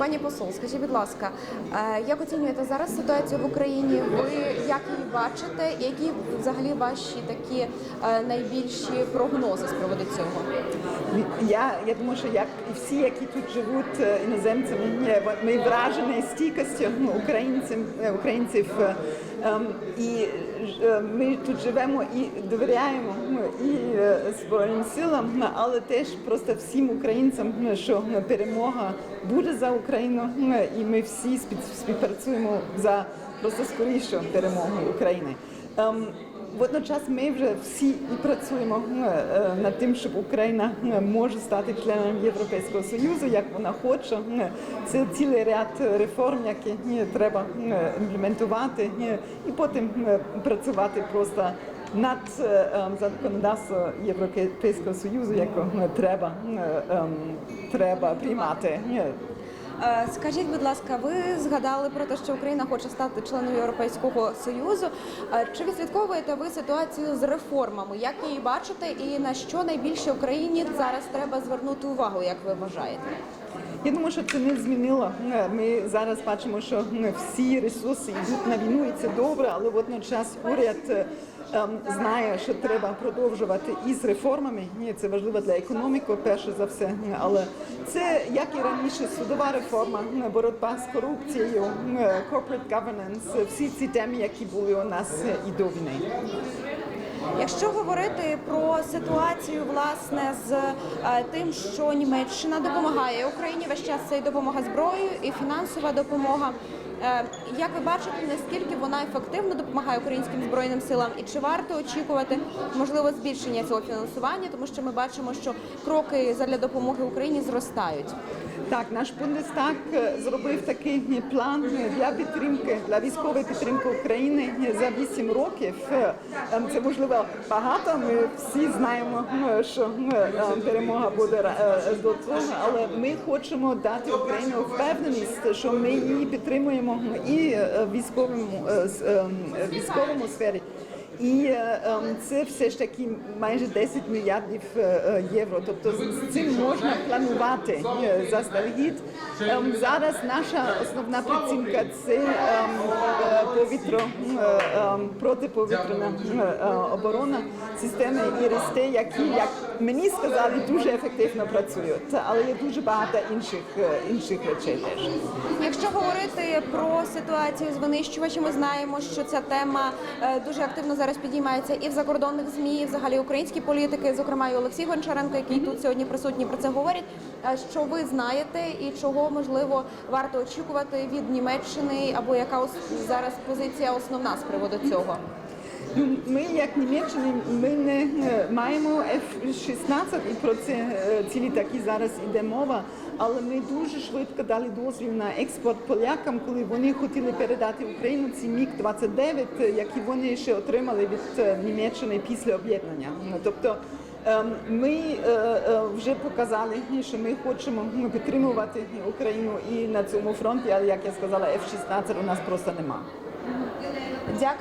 Пані посол, скажіть, будь ласка, е, як оцінюєте зараз ситуацію в Україні? Ви як її бачите? Які взагалі ваші такі е, найбільші прогнози з приводу цього? Я, я думаю, що як і всі, які тут живуть е, іноземцями, ми вражені стійкістю ну, українців, українців. ем, і ми тут живемо і довіряємо ну, і Збройним силам, але теж просто всім українцям, ну, що перемога буде за Україну, ну, і ми всі співпрацюємо за просто скорішу перемогу України. Ем, Водночас ми вже всі і працюємо е, над тим, щоб Україна е, може стати членом Європейського Союзу, як вона хоче. Е, Це цілий ряд реформ, які треба імплементувати, і потім працювати просто над е, е, законодавством Європейського Союзу, яке треба, ем, треба приймати. Е, Скажіть, будь ласка, ви згадали про те, що Україна хоче стати членом Європейського союзу. Е, Чи відслідковуєте ви ситуацію з реформами? Як її бачите, і на що найбільше Україні зараз треба звернути увагу, як ви вважаєте? Я думаю, що це не змінило. Е, Ми зараз бачимо, що всі ресурси йдуть на війну, і це добре, але водночас уряд знає, що треба продовжувати із реформами. Ні, це важливо для економіки, перше за все. Але це як і раніше, судова реформа, е, боротьба з корупцією, е, corporate governance, е, всі ці теми, які були у нас і до війни. Якщо говорити про ситуацію власне з тим, що Німеччина допомагає Україні весь час це і допомога зброєю, і фінансова допомога. Е, Як ви бачите, наскільки вона ефективно допомагає українським збройним силам, і чи варто очікувати можливо збільшення цього фінансування, тому що ми бачимо, що кроки для допомоги Україні зростають. Так, наш Бундестаг е, зробив такий е, план для підтримки для військової підтримки України за 8 років. Це можливо багато. Ми всі знаємо, що перемога буде до того, але ми хочемо дати Україні впевненість, що ми її підтримуємо і е, військовому е, е, військовому сфері. І ем, це все ж таки майже 10 мільярдів євро. Тобто з цим можна планувати заздалегідь. Ем, Зараз наша основна підтримка це ем, е, повітря, е, ем, протиповітряна е, оборона системи ІРСТ, які, як мені сказали, дуже ефективно працюють. Але є дуже багато інших, інших речей теж. Якщо говорити про ситуацію з винищувачами, знаємо, що ця тема дуже активно зараз підіймається і в закордонних змі, і взагалі українські політики, зокрема і Олексій Гончаренко, який тут сьогодні присутній, про це говорять. Е, Що ви знаєте, і чого можливо варто очікувати від Німеччини, або яка зараз позиція основна з приводу цього? Ну, Ми, як Німеччина, ми не маємо F-16 і про це е, ці літаки зараз іде мова. Але ми дуже швидко дали дозвіл на експорт полякам, коли вони хотіли передати Україну ці Міг-29, е, які вони ще отримали від е, Німеччини після об'єднання. Тобто ми е, е, вже показали, що ми хочемо ну, підтримувати Україну і на цьому фронті, але як я сказала, F-16 у нас просто немає. Дякую.